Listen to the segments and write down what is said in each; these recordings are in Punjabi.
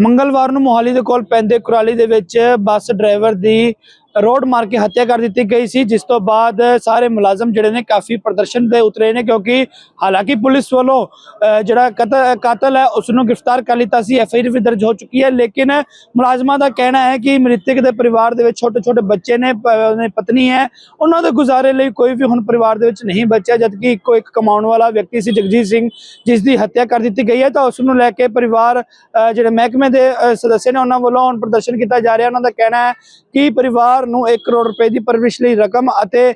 ਮੰਗਲਵਾਰ ਨੂੰ ਮੋਹਾਲੀ ਦੇ ਕੋਲ ਪੈਂਦੇ ਕੁਰਾਲੀ ਦੇ ਵਿੱਚ ਬੱਸ ਡਰਾਈਵਰ ਦੀ ਰੋਡ ਮਾਰ ਕੇ ਹੱਤਿਆ ਕਰ ਦਿੱਤੀ ਗਈ ਸੀ ਜਿਸ ਤੋਂ ਬਾਅਦ ਸਾਰੇ ਮੁਲਾਜ਼ਮ ਜਿਹੜੇ ਨੇ ਕਾਫੀ ਪ੍ਰਦਰਸ਼ਨ ਦੇ ਉਤਰੇ ਨੇ ਕਿਉਂਕਿ ਹਾਲਾਂਕਿ ਪੁਲਿਸ ਵੱਲੋਂ ਜਿਹੜਾ ਕਤਲ ਕਾਤਲ ਹੈ ਉਸ ਨੂੰ ਗ੍ਰਿਫਤਾਰ ਕਰ ਲਿੱਤਾ ਸੀ ਐਫ ਆਈ ਆਰ ਵੀ ਦਰਜ ਹੋ ਚੁੱਕੀ ਹੈ ਲੇਕਿਨ ਮੁਲਾਜ਼ਮਾਂ ਦਾ ਕਹਿਣਾ ਹੈ ਕਿ ਮ੍ਰਿਤਕ ਦੇ ਪਰਿਵਾਰ ਦੇ ਵਿੱਚ ਛੋਟੇ ਛੋਟੇ ਬੱਚੇ ਨੇ ਉਹਨੇ ਪਤਨੀ ਹੈ ਉਹਨਾਂ ਦੇ ਗੁਜ਼ਾਰੇ ਲਈ ਕੋਈ ਵੀ ਹੁਣ ਪਰਿਵਾਰ ਦੇ ਵਿੱਚ ਨਹੀਂ ਬਚਿਆ ਜਦਕਿ ਇੱਕੋ ਇੱਕ ਕਮਾਉਣ ਵਾਲਾ ਵਿਅਕਤੀ ਸੀ ਜਗਜੀਤ ਸਿੰਘ ਜਿਸ ਦੀ ਹੱਤਿਆ ਕਰ ਦਿੱਤੀ ਗਈ ਹੈ ਤਾਂ ਉਸ ਨੂੰ ਲੈ ਕੇ ਪਰਿਵਾਰ ਜਿਹੜੇ ਮਹਿਕਮੇ ਦੇ ਅਹ, ਸਦੱਸਿਆ ਨੇ ਉਹਨਾਂ ਵੱਲੋਂ ਹੁਣ ਪ੍ਰਦਰਸ਼ਨ ਕੀਤਾ ਜਾ ਰਿਹਾ ਉਹਨਾਂ ਦਾ ਕਹਿਣਾ ਹੈ ਕਿ ਪਰਿਵਾਰ ਨੂੰ 1 ਕਰੋੜ ਰੁਪਏ ਦੀ ਪਰਵਰਿਸ਼ ਲਈ ਰਕਮ ਅਤੇ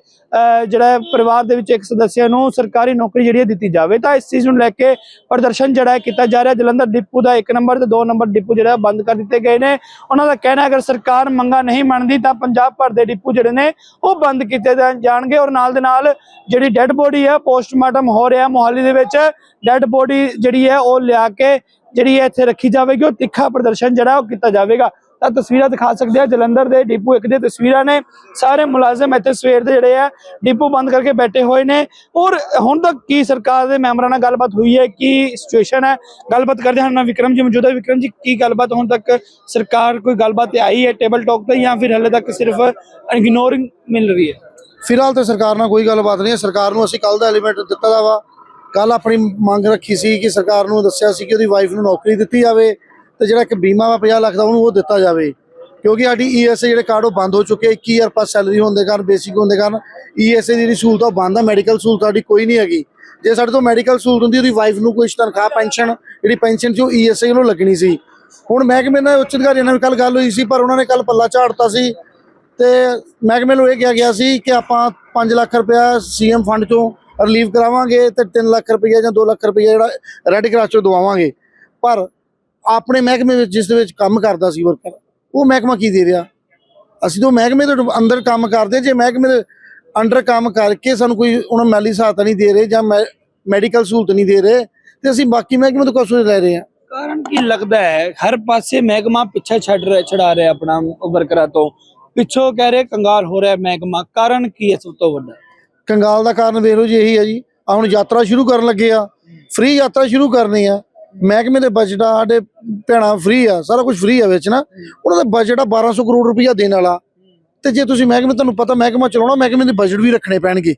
ਜਿਹੜਾ ਪਰਿਵਾਰ ਦੇ ਵਿੱਚ ਇੱਕ ਸਦੱਸਿਆ ਨੂੰ ਸਰਕਾਰੀ ਨੌਕਰੀ ਜਿਹੜੀ ਹੈ ਦਿੱਤੀ ਜਾਵੇ। ਤਾਂ ਇਸ ਚੀਜ਼ ਨੂੰ ਲੈ ਕੇ ਪ੍ਰਦਰਸ਼ਨ ਜਿਹੜਾ ਹੈ ਕੀਤਾ ਜਾ ਰਿਹਾ। ਜਲੰਧਰ ਡਿਪੂ ਦਾ 1 ਨੰਬਰ ਤੇ 2 ਨੰਬਰ ਡਿਪੂ ਜਿਹੜਾ ਬੰਦ ਕਰ ਦਿੱਤੇ ਗਏ ਨੇ। ਉਹਨਾਂ ਦਾ ਕਹਿਣਾ ਅਗਰ ਸਰਕਾਰ ਮੰਗਾ ਨਹੀਂ ਮੰਨਦੀ ਤਾਂ ਪੰਜਾਬ ਭਰ ਦੇ ਡਿਪੂ ਜਿਹੜੇ ਨੇ ਉਹ ਬੰਦ ਕੀਤੇ ਜਾਣਗੇ। ਔਰ ਨਾਲ ਦੇ ਨਾਲ ਜਿਹੜੀ ਡੈੱਡ ਬੋਡੀ ਹੈ, ਪੋਸਟਮਾਰਟਮ ਹੋ ਰਿਹਾ ਮੋਹਾਲੀ ਦੇ ਵਿੱਚ। ਡੈੱਡ ਬੋਡੀ ਜਿਹੜੀ ਹੈ ਉਹ ਲਿਆ ਕੇ ਜਿਹੜੀ ਹੈ ਇੱਥੇ ਰੱਖੀ ਜਾਵੇਗੀ। ਉਹ ਤਿੱਖਾ ਪ੍ਰਦਰਸ਼ਨ ਜਿਹੜਾ ਉਹ ਕੀਤਾ ਜਾਵੇਗਾ। ਤਾਂ ਤਸਵੀਰਾਂ ਦਿਖਾ ਸਕਦੇ ਆ ਜਲੰਧਰ ਦੇ ਡਿਪੂ ਇੱਕ ਦੀਆਂ ਤਸਵੀਰਾਂ ਨੇ। ਸਾਰੇ ਮੁਲਾਜ਼ਮ ਇੱਥੇ ਸਵੇਰ ਦੇ ਜਿਹੜੇ ਆ, ਡਿਪੂ ਬੰਦ ਕਰਕੇ ਬੈਠੇ ਹੋਏ ਨੇ। ਔਰ ਹੁਣ ਤੱਕ ਕੀ ਸਰਕਾਰ ਦੇ ਮੈਂਬਰਾਂ ਨਾਲ ਗੱਲਬਾਤ ਹੋਈ ਹੈ, ਕੀ ਸਿਚੁਏਸ਼ਨ ਹੈ? ਗੱਲਬਾਤ ਕਰਦੇ ਹਾਂ। ਵਿਕਰਮ ਜੀ ਮੌਜੂਦਾ ਵਿਕਰਮ ਜੀ, ਕੀ ਗੱਲਬਾਤ ਹੁਣ ਤੱਕ ਸਰਕਾਰ ਕੋਈ ਗੱਲਬਾਤ ਤੇ ਆਈ ਹੈ ਟੇਬਲ ਟਾਕ ਤੇ ਜਾਂ ਫਿਰ ਹਲੇ ਤੱਕ ਸਿਰਫ ਇਗਨੋਰਿੰਗ ਮਿਲ ਰਹੀ ਹੈ? ਫਿਲਹਾਲ ਤੇ ਸਰਕਾਰ ਨਾਲ ਕੋਈ ਗੱਲਬਾਤ ਨਹੀਂ ਹੈ। ਸਰਕਾਰ ਨੂੰ ਅਸੀਂ ਕੱਲ ਦਾ ਐਲੀਮੈਂਟ ਦਿੱਤਾ ਦਾ ਵਾ। ਕੱਲ ਆਪਣੀ ਮੰਗ ਰੱਖੀ ਸੀ ਕਿ ਸਰਕਾਰ ਨੂੰ ਦੱਸਿਆ ਸੀ ਕਿ ਉਹਦੀ ਵਾਈਫ ਨੂੰ ਨੌਕਰੀ ਦਿੱਤੀ ਜਾਵੇ। ਤੇ ਜਿਹੜਾ ਇੱਕ ਬੀਮਾ ਵਾ 50 ਲੱਖ ਦਾ ਉਹਨੂੰ ਉਹ ਦਿੱਤਾ ਜਾਵੇ। ਕਿਉਂਕਿ ਸਾਡੀ ਈਐਸਏ ਜਿਹੜੇ ਕਾਰਡ ਉਹ ਬੰਦ ਹੋ ਚੁੱਕੇ 21000 ਪਰ ਸੈਲਰੀ ਹੋਣ ਦੇ ਕਾਰਨ, ਬੇਸਿਕ ਹੋਣ ਦੇ ਕਾਰਨ ਈਐਸਏ ਦੀ ਜਿਹੜੀ ਸਹੂਲਤ ਉਹ ਬੰਦ ਆ, ਮੈਡੀਕਲ ਸਹੂਲਤ ਸਾਡੀ ਕੋਈ ਨਹੀਂ ਹੈਗੀ। ਜੇ ਸਾਡੇ ਤੋਂ ਮੈਡੀਕਲ ਸਹੂਲਤ ਹੁੰਦੀ, ਉਹਦੀ ਵਾਈਫ ਨੂੰ ਕੋਈ ਤਨਖਾਹ, ਪੈਨਸ਼ਨ, ਜਿਹੜੀ ਪੈਨਸ਼ਨ ਸੀ ਉਹ ਈਐਸਏ ਨੂੰ ਲੱਗਣੀ ਸੀ। ਹੁਣ ਮਹਿਕਮੇ ਨਾਲ ਉੱਚ ਅਧਿਕਾਰੀਆਂ ਨਾਲ ਕੱਲ ਗੱਲ ਹੋਈ ਸੀ, ਪਰ ਉਹਨਾਂ ਨੇ ਕੱਲ ਪੱਲਾ ਝਾੜਤਾ ਸੀ। ਤੇ ਮਹਿਕਮੇ ਨੂੰ ਇਹ ਕਿਹਾ ਗਿਆ ਸੀ ਕਿ ਆਪਾਂ 5 ਲੱਖ ਰੁਪਇਆ ਸੀਐਮ ਫੰਡ ਚੋਂ ਰਿਲੀਵ ਕਰਾਵਾਂਗੇ ਤੇ 3 ਲੱਖ ਰੁਪਇਆ ਜਾਂ 2 ਲੱਖ ਰੁਪਇਆ ਜਿਹੜਾ ਰੈੱਡ ਕਰਾਸ ਚੋਂ ਦਵਾਵਾਂਗੇ। ਪਰ ਆਪਣੇ ਮਹਿਕਮੇ ਵਿੱਚ ਜਿਸ ਦੇ ਵਿੱਚ ਕੰਮ ਕਰਦਾ ਸੀ ਵਰਕਰ ਉਹ ਮਹਿਕਮਾ ਕੀ ਦੇ ਰਿਹਾ? ਅਸੀਂ ਤਾਂ ਮਹਿਕਮੇ ਦੇ ਅੰਦਰ ਕੰਮ ਕਰਦੇ ਜੇ ਮਹਿਕਮੇ ਦੇ ਅੰਡਰ ਕੰਮ ਕਰਕੇ ਸਾਨੂੰ ਕੋਈ ਉਹਨਾਂ ਮਾਲੀ ਸਹਾਇਤਾ ਨਹੀਂ ਦੇ ਰਹੇ ਜਾਂ ਮੈਡੀਕਲ ਸਹੂਲਤ ਨਹੀਂ ਦੇ ਰਹੇ ਤੇ ਅਸੀਂ ਬਾਕੀ ਮਹਿਕਮੇ ਤੋਂ ਕੁਛ ਲੈ ਰਹੇ ਹਾਂ। ਕਾਰਨ ਕੀ ਲੱਗਦਾ ਹੈ? ਹਰ ਪਾਸੇ ਮਹਿਕਮਾ ਪਿੱਛੇ ਛੱਡ ਰਿਹਾ ਛਡਾ ਰਿਹਾ ਆਪਣਾ ਵਰਕਰਾਂ ਤੋਂ। ਪਿੱਛੋਂ ਕਹਿ ਰਹੇ ਕੰਗਾਲ ਹੋ ਰਿਹਾ ਮਹਿਕਮਾ। ਕਾਰਨ ਕੀ ਹੈ ਸਭ ਤੋਂ ਵੱਡਾ? ਕੰਗਾਲ ਦਾ ਕਾਰਨ ਵੇਖ ਲਓ ਜੀ ਇਹੀ ਹੈ ਜੀ। ਆ ਹੁਣ ਯਾਤਰਾ ਸ਼ੁਰੂ ਕਰਨ ਲੱਗੇ ਆ। ਫ੍ਰੀ ਯਾਤਰਾ ਸ਼ੁਰੂ ਕਰਨੀ ਆ। ਮਹਿਕਮੇ ਦੇ ਬਜਟ ਆ ਸਾਡੇ ਭੈਣਾ ਫ੍ਰੀ ਆ ਸਾਰਾ ਕੁਝ ਫ੍ਰੀ ਆ ਵਿੱਚ ਨਾ। ਉਹਨਾਂ ਦਾ ਬਜਟ ਆ 1200 ਕਰੋੜ ਰੁਪਈਆ ਦੇਣ ਵਾਲਾ। ਤੇ ਜੇ ਤੁਸੀਂ ਮਹਿਕਮੇ ਤੁਹਾਨੂੰ ਪਤਾ ਮਹਿਕਮਾ ਚਲਾਉਣਾ ਮਹਿਕਮੇ ਦੇ ਬਜਟ ਵੀ ਰੱਖਣੇ ਪੈਣਗੇ।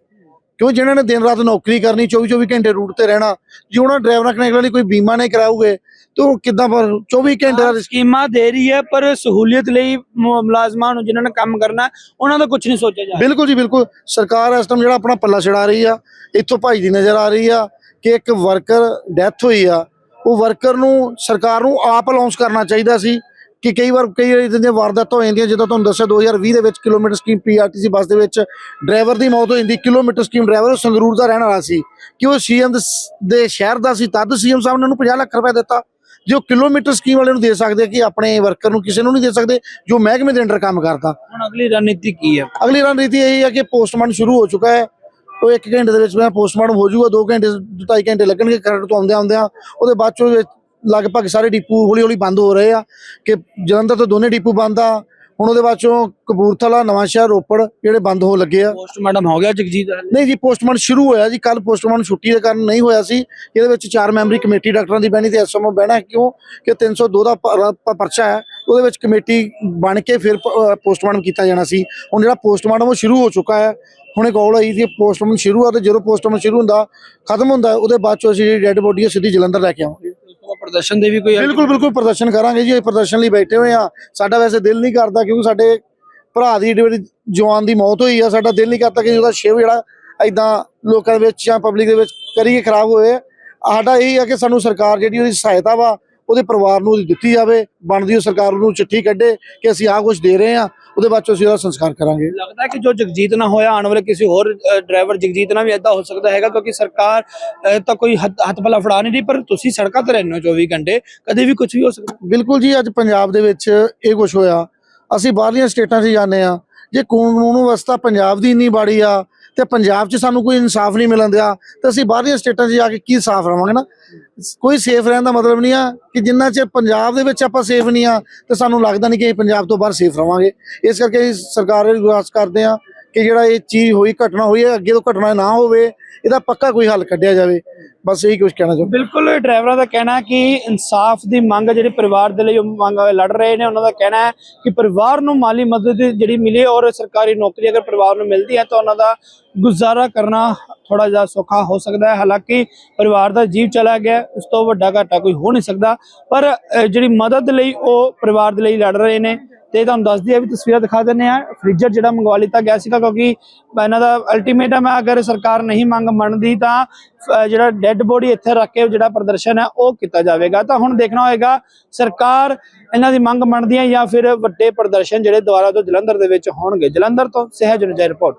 ਕਿਉਂ? ਜਿਨ੍ਹਾਂ ਨੇ ਦਿਨ ਰਾਤ ਨੌਕਰੀ ਕਰਨੀ 24 24 ਘੰਟੇ ਰੂਟ ਤੇ ਰਹਿਣਾ ਜੇ ਉਹਨਾਂ ਡਰਾਈਵਰਾਂ ਕਨੈਕਟਰਾਂ ਲਈ ਕੋਈ ਬੀਮਾ ਨਹੀਂ ਕਰਾਉਗੇ ਤਾਂ ਉਹ ਕਿੱਦਾਂ ਪਰ 24 ਘੰਟੇ ਦਾ ਸਕੀਮਾਂ ਦੇ ਰਹੀ ਹੈ ਪਰ ਸਹੂਲੀਅਤ ਲਈ ਮੁਲਾਜ਼ਮਾਂ ਨੂੰ ਜਿਨ੍ਹਾਂ ਨੇ ਕੰਮ ਕਰਨਾ ਉਹਨਾਂ ਦਾ ਕੁਝ ਨਹੀਂ ਸੋਚਿਆ ਜਾ ਬਿਲਕੁਲ ਜੀ ਬਿਲਕੁਲ। ਸਰਕਾਰ ਇਸ ਟਾਈਮ ਜਿਹੜਾ ਆਪਣਾ ਪੱਲਾ ਛਡਾ ਰਹੀ ਆ ਇੱਥੋਂ ਭਾਈ ਦੀ ਨਜ਼ਰ ਆ ਰਹੀ ਆ ਕਿ ਇੱਕ ਵਰਕਰ ਡੈਥ ਹੋਈ ਆ ਉਹ ਵਰਕਰ ਨੂੰ ਸਰਕਾਰ ਨੂੰ ਆਪ ਅਨਾਉਂਸ ਕਰਨਾ ਚਾਹੀਦਾ ਸੀ ਕਿ ਕਈ ਵਾਰ ਕਈ ਇਦਾਂ ਦੀਆਂ ਵਾਰਦਾਤਾਂ ਹੋ ਜਾਂਦੀਆਂ ਜਦੋਂ ਤੁਹਾਨੂੰ ਦੱਸਿਆ 2020 ਦੇ ਵਿੱਚ ਕਿਲੋਮੀਟਰ ਸਕੀਮ ਪੀਆਰਟੀਸੀ ਬੱਸ ਦੇ ਵਿੱਚ ਡਰਾਈਵਰ ਦੀ ਮੌਤ ਹੋ ਜਾਂਦੀ ਕਿਲੋਮੀਟਰ ਸਕੀਮ ਡਰਾਈਵਰ ਸੰਗਰੂਰ ਦਾ ਰਹਿਣ ਵਾਲਾ ਸੀ ਕਿ ਉਹ ਸੀਐਮ ਦੇ ਸ਼ਹਿਰ ਦਾ ਸੀ ਤਦ ਸੀਐਮ ਸਾਹਿਬ ਨੇ ਉਹਨੂੰ 50 ਲੱਖ ਰੁਪਏ ਦਿੱਤਾ ਜੋ ਕਿਲੋਮੀਟਰ ਸਕੀਮ ਵਾਲੇ ਨੂੰ ਦੇ ਸਕਦੇ ਕਿ ਆਪਣੇ ਵਰਕਰ ਨੂੰ ਕਿਸੇ ਨੂੰ ਨਹੀਂ ਦੇ ਸਕਦੇ ਜੋ ਮਹਿਕਮੇ ਦੇ ਅੰਡਰ ਕੰਮ ਕਰਦਾ। ਹੁਣ ਅਗਲੀ ਰਣਨੀਤੀ ਕੀ ਹੈ? ਅਗਲੀ ਰਣਨੀਤੀ ਇਹ ਹੈ ਕਿ ਪੋਸਟਮਾਰਟਮ ਸ਼ੁਰੂ ਹੋ ਚੁੱਕਾ ਹੈ ਉਹ 1 ਘੰਟੇ ਦੇ ਵਿੱਚ ਮੈਂ ਪੋਸਟਮਾਰਟਮ ਹੋ ਜਾਊਗਾ 2 ਘੰਟੇ 2.5 ਘੰਟੇ ਲੱਗਣਗੇ ਖਰੜ ਤੋਂ ਆਉਂਦੇ ਆਉਂਦੇ ਉਹਦੇ ਬਾਅਦ ਚੋਂ ਲਗਭਗ ਸਾਰੇ ਡਿਪੂ ਹੌਲੀ ਹੌਲੀ ਬੰਦ ਹੋ ਰਹੇ ਆ ਕਿ ਜਲੰਧਰ ਤੋਂ ਦੋਨੇ ਡਿਪੂ ਬੰਦ ਆ। ਹੁਣ ਉਹਦੇ ਬਾਅਦ ਚੋਂ ਕਪੂਰਥਲਾ ਨਵਾਂਸ਼ਹਿਰ ਰੋਪੜ ਜਿਹੜੇ ਬੰਦ ਹੋਣ ਲੱਗੇ ਆ। ਪੋਸਟਮਾਰਟਮ ਹੋ ਗਿਆ ਜਗਜੀਤ? ਨਹੀਂ ਜੀ ਪੋਸਟਮਾਰਟਮ ਸ਼ੁਰੂ ਹੋਇਆ ਜੀ। ਕੱਲ ਪੋਸਟਮਾਰਟਮ ਛੁੱਟੀ ਦੇ ਕਾਰਨ ਨਹੀਂ ਹੋਇਆ ਸੀ। ਇਹਦੇ ਵਿੱਚ ਚਾਰ ਮੈਂਬਰੀ ਕਮੇਟੀ ਡਾਕਟਰਾਂ ਦੀ ਬਹਿਣੀ ਤੇ ਐਸਐਮਓ ਬਹਿਣਾ ਹੈ। ਕਿਉਂ? ਕਿ 302 ਦਾ ਪਰਚਾ ਹੈ। ਉਹਦੇ ਵਿੱਚ ਕਮੇਟੀ ਬਣ ਕੇ ਫਿਰ ਪੋਸਟਮਾਰਟਮ ਕੀਤਾ ਜਾਣਾ ਸੀ। ਹੁਣ ਜਿਹੜਾ ਪੋਸਟਮਾਰਟਮ ਉਹ ਸ਼ੁਰੂ ਹੋ ਚੁੱਕਾ ਹੈ। ਹੁਣ ਇਹ ਕਾਲ ਆਈ ਸੀ ਪੋਸਟਮਾਰਟਮ ਸ਼ੁਰੂ ਆ ਤੇ ਜਦੋਂ ਪੋਸਟਮਾਰਟਮ ਸ਼ੁਰੂ ਹੁੰਦਾ ਖਤਮ ਹੁੰਦਾ ਉਹਦੇ ਬਾਅਦ ਚੋਂ ਅਸੀਂ ਜਿਹੜੀ ਡੈੱਡ ਬੋਡੀ ਹੈ ਸਿੱਧੀ ਜਲੰਧਰ ਲੈ ਕੇ ਆਵਾਂਗੇ। ਪ੍ਰਦਰਸ਼ਨ ਦੇ ਵੀ ਕੋਈ ਬਿਲਕੁਲ ਬਿਲਕੁਲ ਪ੍ਰਦਰਸ਼ਨ ਕਰਾਂਗੇ ਜੀ ਪ੍ਰਦਰਸ਼ਨ ਲਈ ਬੈਠੇ ਹੋਏ ਆ ਸਾਡਾ ਵੈਸੇ ਦਿਲ ਨਹੀਂ ਕਰਦਾ ਕਿਉਂਕਿ ਸਾਡੇ ਭਰਾ ਦੀ ਜਿਹੜੀ ਜਵਾਨ ਦੀ ਮੌਤ ਹੋਈ ਆ ਸਾਡਾ ਦਿਲ ਨਹੀਂ ਕਰਦਾ ਕਿ ਉਹਦਾ ਸ਼ਿਵ ਜਿਹੜਾ ਐਦਾਂ ਲੋਕਾਂ ਦੇ ਵਿੱਚ ਜਾਂ ਪਬਲਿਕ ਦੇ ਵਿੱਚ ਕਰੀਏ ਖਰਾਬ ਹੋਏ। ਸਾਡਾ ਇਹ ਆ ਕਿ ਸਾਨੂੰ ਸਰਕਾਰ ਜਿਹੜੀ ਉਹਦੀ ਸਹਾਇਤਾ ਵਾ ਉਹਦੇ ਪਰਿਵਾਰ ਨੂੰ ਉਹਦੀ ਦਿੱਤੀ ਜਾਵੇ ਬਣਦੀ ਉਹ ਸਰਕਾਰ ਨੂੰ ਚਿੱਠੀ ਕੱਢੇ ਕਿ ਅਸੀਂ ਆਹ ਕੁਝ ਦੇ ਰਹੇ ਆ ਉਹਦੇ ਬਾਅਦ ਚੋਂ ਅਸੀਂ ਉਹਦਾ ਸੰਸਕਾਰ ਕਰਾਂਗੇ। ਲੱਗਦਾ ਹੈ ਕਿ ਜੋ ਜਗਜੀਤ ਨਾ ਹੋਇਆ ਆਉਣ ਵਾਲੇ ਕਿਸੇ ਹੋਰ ਡਰਾਈਵਰ ਜਗਜੀਤ ਨਾਲ ਵੀ ਐਦਾਂ ਹੋ ਸਕਦਾ ਹੈਗਾ ਕਿਉਂਕਿ ਸਰਕਾਰ ਤਾਂ ਕੋਈ ਹੱਥ ਹੱਥ ਪੱਲਾ ਫੜਾ ਨਹੀਂ ਰਹੀ ਪਰ ਤੁਸੀਂ ਸੜਕਾਂ ਤੇ ਰਹਿੰਦੇ ਹੋ 24 ਘੰਟੇ ਕਦੇ ਵੀ ਕੁਝ ਵੀ ਹੋ ਸਕਦਾ। ਬਿਲਕੁਲ ਜੀ ਅੱਜ ਪੰਜਾਬ ਦੇ ਵਿੱਚ ਇਹ ਕੁਝ ਹੋਇਆ। ਅਸੀਂ ਬਾਹਰਲੀਆਂ ਸਟੇਟਾਂ 'ਚ ਜਾਂਦੇ ਆ ਜੇ ਕਾਨੂੰਨ ਵਿਵਸਥਾ ਪੰਜਾਬ ਦੀ ਇੰਨੀ ਬਾੜੀ ਆ ਤੇ ਪੰਜਾਬ 'ਚ ਸਾਨੂੰ ਕੋਈ ਇਨਸਾਫ ਨਹੀਂ ਮਿਲਣ ਦਿਆ, ਤੇ ਅਸੀਂ ਬਾਹਰਲੀਆਂ ਸਟੇਟਾਂ 'ਚ ਜਾ ਕੇ ਕੀ ਸਾਫ਼ ਰਵਾਂਗੇ ਨਾ? ਕੋਈ ਸੇਫ ਰਹਿਣ ਦਾ ਮਤਲਬ ਨਹੀਂ ਆ ਕਿ ਜਿੰਨਾ ਚਿਰ ਪੰਜਾਬ ਦੇ ਵਿੱਚ ਆਪਾਂ ਸੇਫ ਨਹੀਂ ਆ, ਤੇ ਸਾਨੂੰ ਲੱਗਦਾ ਨਹੀਂ ਕਿ ਅਸੀਂ ਪੰਜਾਬ ਤੋਂ ਬਾਹਰ ਸੇਫ ਰਵਾਂਗੇ। ਇਸ ਕਰਕੇ ਅਸੀਂ ਸਰਕਾਰ ਨੂੰ ਰਿਕੁਐਸਟ ਕਰਦੇ ਆ ਕਿ ਜਿਹੜਾ ਇਹ ਚੀਜ਼ ਹੋਈ, ਘਟਨਾ ਹੋਈ ਹੈ, ਅੱਗੇ ਤੋਂ ਘਟਨਾ ਨਾ ਹੋਵੇ, ਇਹਦਾ ਪੱਕਾ ਕੋਈ ਹੱਲ ਕੱਢਿਆ ਜਾਵੇ। ਬਸ ਇਹੀ ਕੁਝ ਕਹਿਣਾ ਚਾਹੁੰਦਾ। ਬਿਲਕੁਲ, ਡਰਾਈਵਰਾਂ ਦਾ ਕਹਿਣਾ ਕਿ ਇਨਸਾਫ ਦੀ ਮੰਗ ਜਿਹੜੇ ਪਰਿਵਾਰ ਦੇ ਲਈ ਉਹ ਮੰਗ ਲੜ ਰਹੇ ਨੇ, ਉਹਨਾਂ ਦਾ ਕਹਿਣਾ ਹੈ ਕਿ ਪਰਿਵਾਰ ਨੂੰ ਮਾਲੀ ਮਦਦ ਜਿਹੜੀ ਮਿਲੇ ਔਰ ਸਰਕਾਰੀ ਨੌਕਰੀ ਅਗਰ ਪਰਿਵਾਰ ਨੂੰ ਮਿਲਦੀ ਹੈ ਤਾਂ ਉਹਨਾਂ ਦਾ ਗੁਜ਼ਾਰਾ ਕਰਨਾ ਥੋੜਾ ਜਿਹਾ ਸੌਖਾ ਹੋ ਸਕਦਾ ਹੈ। ਹਾਲਾਂਕਿ ਪਰਿਵਾਰ ਦਾ ਜੀਵ ਚਲਾ ਗਿਆ, ਉਸ ਤੋਂ ਵੱਡਾ ਘਾਟਾ ਕੋਈ ਹੋ ਨਹੀਂ ਸਕਦਾ, ਪਰ ਜਿਹੜੀ ਮਦਦ ਲਈ ਉਹ ਪਰਿਵਾਰ ਦੇ ਲਈ ਲੜ ਰਹੇ ਨੇ ਤੇ ਤੁਹਾਨੂੰ ਦੱਸ ਦਈਏ ਵੀ ਤਸਵੀਰਾਂ ਦਿਖਾ ਦਿੰਨੇ ਆ। ਫ੍ਰੀਜਰ ਜਿਹੜਾ ਮੰਗਵਾ ਲਿੱਤਾ ਗਿਆ ਸੀਗਾ ਕਿਉਂਕਿ ਇਹਨਾਂ ਦਾ ਅਲਟੀਮੇਟਮ ਹੈ ਅਗਰ ਸਰਕਾਰ ਨਹੀਂ ਮੰਗ ਮੰਨਦੀ ਤਾਂ ਜਿਹੜਾ ਡੈੱਡ ਬੋਡੀ ਇੱਥੇ ਰੱਖ ਕੇ ਜਿਹੜਾ ਪ੍ਰਦਰਸ਼ਨ ਹੈ ਉਹ ਕੀਤਾ ਜਾਵੇਗਾ। ਤਾਂ ਹੁਣ ਦੇਖਣਾ ਹੋਏਗਾ, ਸਰਕਾਰ ਇਹਨਾਂ ਦੀ ਮੰਗ ਮੰਨਦੀ ਹੈ ਜਾਂ ਫਿਰ ਵੱਡੇ ਪ੍ਰਦਰਸ਼ਨ ਜਿਹੜੇ ਦੁਆਰਾ ਤੋਂ ਜਲੰਧਰ ਦੇ ਵਿੱਚ ਹੋਣਗੇ। ਜਲੰਧਰ ਤੋਂ ਸਹਿਜ ਨਜਰ ਰਿਪੋਰਟ।